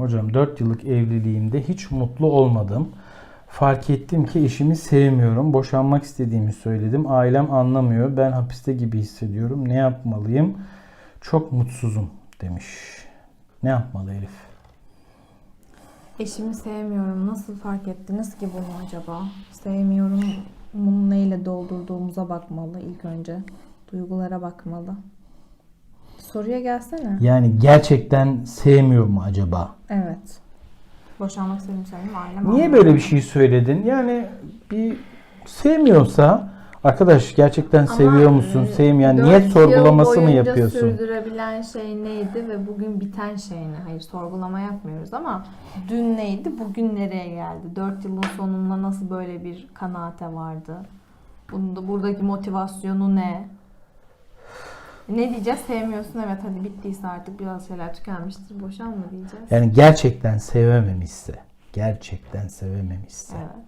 Hocam 4 yıllık evliliğimde hiç mutlu olmadım. Fark ettim ki eşimi sevmiyorum. Boşanmak istediğimi söyledim. Ailem anlamıyor. Ben hapiste gibi hissediyorum. Ne yapmalıyım? Çok mutsuzum demiş. Ne yapmalı Elif? Eşimi sevmiyorum. Nasıl fark ettiniz ki bunu acaba? Sevmiyorum. Bunu neyle doldurduğumuza bakmalı ilk önce. Duygulara bakmalı. Soruya gelsene. Yani gerçekten sevmiyor mu acaba? Evet. Boşanmak istediğimi söyledim. Ailem Niye böyle bir şey söyledin? Yani bir sevmiyorsa arkadaş gerçekten seviyor musun? Sevmeyen niyet sorgulaması mı yapıyorsun? sürdürebilen şey neydi ve bugün biten şey ne? Hayır sorgulama yapmıyoruz ama dün neydi, bugün nereye geldi? 4 yılın sonunda nasıl böyle bir kanaate vardı? Bunda, buradaki motivasyonu ne? Ne diyeceğiz? Sevmiyorsun evet hadi bittiyse artık biraz şeyler tükenmiştir. Boşan mı diyeceğiz? Yani gerçekten sevememişse, gerçekten sevememişse. Evet.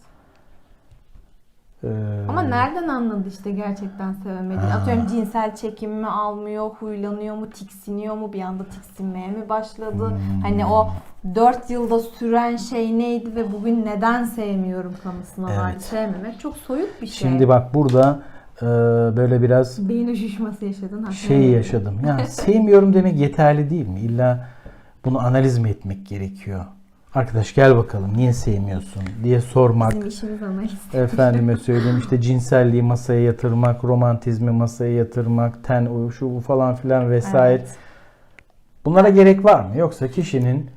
Ee, Ama nereden anladı işte gerçekten sevemediğini? Atıyorum cinsel çekim mi almıyor, huylanıyor mu, tiksiniyor mu, bir anda tiksinmeye mi başladı? Hmm. Hani o 4 yılda süren şey neydi ve bugün neden sevmiyorum kanısına vardı. Evet. Sevmemek çok soyut bir şey. Şimdi bak burada e, böyle biraz Beyin üşüşmesi yaşadın. şeyi yaşadım. Ya sevmiyorum demek yeterli değil mi? İlla bunu analiz mi etmek gerekiyor? Arkadaş gel bakalım niye sevmiyorsun diye sormak. Bizim işimiz analiz. Efendime söyleyeyim işte cinselliği masaya yatırmak, romantizmi masaya yatırmak, ten uyu şu bu falan filan vesaire. Evet. Bunlara gerek var mı? Yoksa kişinin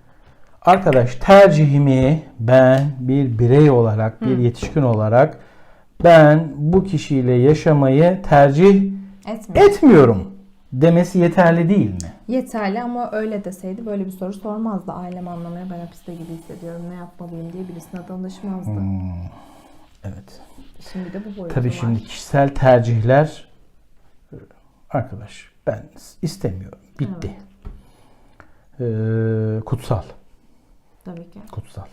arkadaş tercihimi ben bir birey olarak, bir yetişkin olarak ben bu kişiyle yaşamayı tercih Etmiyor. etmiyorum demesi yeterli değil mi? Yeterli ama öyle deseydi böyle bir soru sormazdı. Ailem anlamaya ben hapiste gibi hissediyorum ne yapmalıyım diye birisine danışmazdı. Hmm, Evet. Şimdi de bu boyutu Tabii var. şimdi kişisel tercihler arkadaş ben istemiyorum. Bitti. Ee, kutsal. Tabii ki. Kutsal.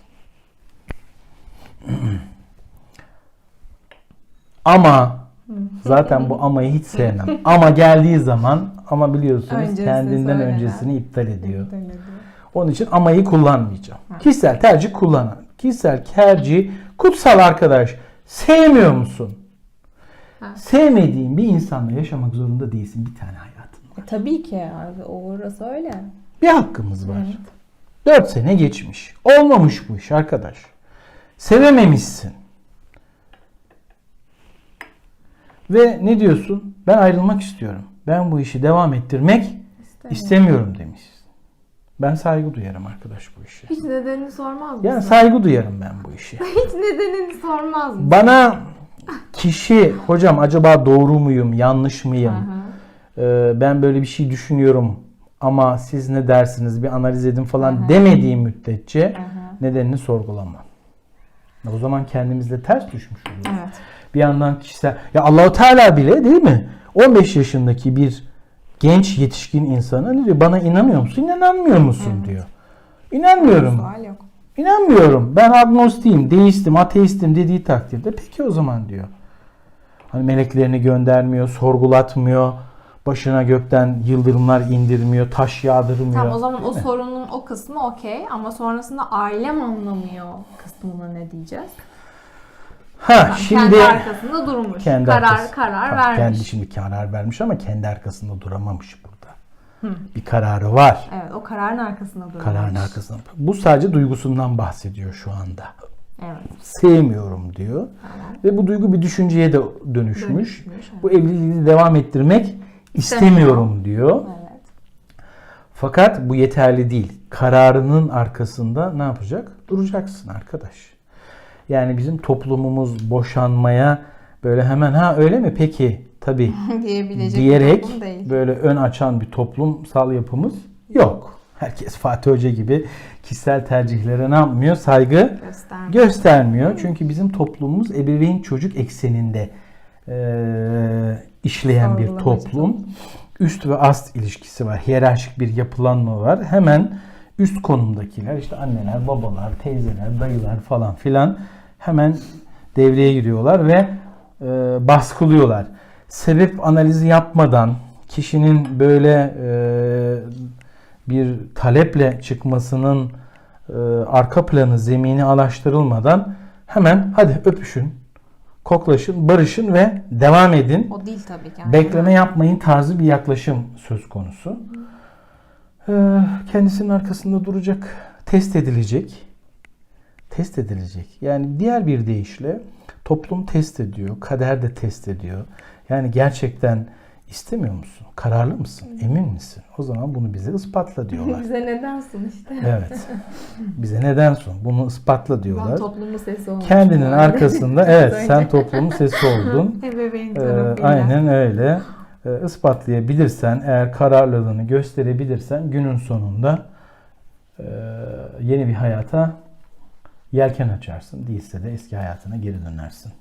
ama zaten bu amayı hiç sevmem. ama geldiği zaman ama biliyorsunuz Öncesi kendinden söylener. öncesini iptal ediyor. Onun için amayı kullanmayacağım. Kişisel tercih kullanan. Kişisel tercih kutsal arkadaş. Sevmiyor musun? Ha. Sevmediğin bir insanla yaşamak zorunda değilsin. Bir tane hayatın var. E, tabii ki abi. Orası öyle. Bir hakkımız var. Evet. 4 sene geçmiş. Olmamış bu iş arkadaş. Sevememişsin. Ve ne diyorsun? Ben ayrılmak istiyorum. Ben bu işi devam ettirmek İstemiyorum. istemiyorum demişsin. Ben saygı duyarım arkadaş bu işe. Hiç nedenini sormaz mısın? Yani saygı duyarım ben bu işe. Hiç nedenini sormaz mısın? Bana kişi hocam acaba doğru muyum, yanlış mıyım? Ee, ben böyle bir şey düşünüyorum ama siz ne dersiniz bir analiz edin falan hı. demediğim müddetçe nedenini sorgulama. O zaman kendimizle ters düşmüş oluyoruz. Evet. Bir yandan kişisel ya Allahu Teala bile değil mi? 15 yaşındaki bir genç yetişkin insana ne diyor? Bana inanıyor musun? İnanmıyor musun diyor. İnanmıyorum. Sual yok. İnanmıyorum. Ben agnostiyim, deistim, ateistim dediği takdirde peki o zaman diyor. Hani meleklerini göndermiyor, sorgulatmıyor. Başına gökten yıldırımlar indirmiyor, taş yağdırmıyor. Tamam o zaman o mi? sorunun o kısmı okey ama sonrasında ailem anlamıyor kısmına ne diyeceğiz? Ha şimdi kendi arkasında durmuş. kendi karar arkası- karar Tamam, vermiş. Kendi şimdi karar vermiş ama kendi arkasında duramamış burada. Bir kararı var. Evet o kararın arkasında durmuş. Kararın arkasında. Bu sadece duygusundan bahsediyor şu anda. Evet. Sevmiyorum diyor. Tamam. Ve bu duygu bir düşünceye de dönüşmüş. Dönüşmüş, evet. Bu evliliği devam ettirmek istemiyorum diyor. Evet. Fakat bu yeterli değil. Kararının arkasında ne yapacak? Duracaksın arkadaş. Yani bizim toplumumuz boşanmaya böyle hemen ha öyle mi peki bir diyerek böyle ön açan bir toplumsal yapımız yok. Herkes Fatih Hoca gibi kişisel tercihlere ne yapmıyor? Saygı Göstermiyor. göstermiyor. Çünkü bizim toplumumuz ebeveyn çocuk ekseninde eee, işleyen bir toplum. Üst ve ast ilişkisi var. Hiyerarşik bir yapılanma var. Hemen üst konumdakiler işte anneler, babalar, teyzeler, dayılar falan filan hemen devreye giriyorlar ve e, baskılıyorlar. Sebep analizi yapmadan kişinin böyle e, bir taleple çıkmasının e, arka planı, zemini alaştırılmadan hemen hadi öpüşün, koklaşın, barışın ve devam edin. O değil tabii ki. Bekleme yapmayın tarzı bir yaklaşım söz konusu. Ee, kendisinin arkasında duracak, test edilecek. Test edilecek. Yani diğer bir deyişle toplum test ediyor, kader de test ediyor. Yani gerçekten istemiyor musun? Kararlı mısın? Emin misin? O zaman bunu bize ispatla diyorlar. Bize neden sun işte. evet. Bize neden sun? Bunu ispatla Ben diyorlar. toplumun sesi olmuşum. Kendinin arkasında evet sen toplumun sesi oldun. Ebeveyn Ee, aynen öyle. Ee, ispatlayabilirsen, eğer kararlılığını gösterebilirsen günün sonunda e, yeni bir hayata yelken açarsın. Değilse de eski hayatına geri dönersin.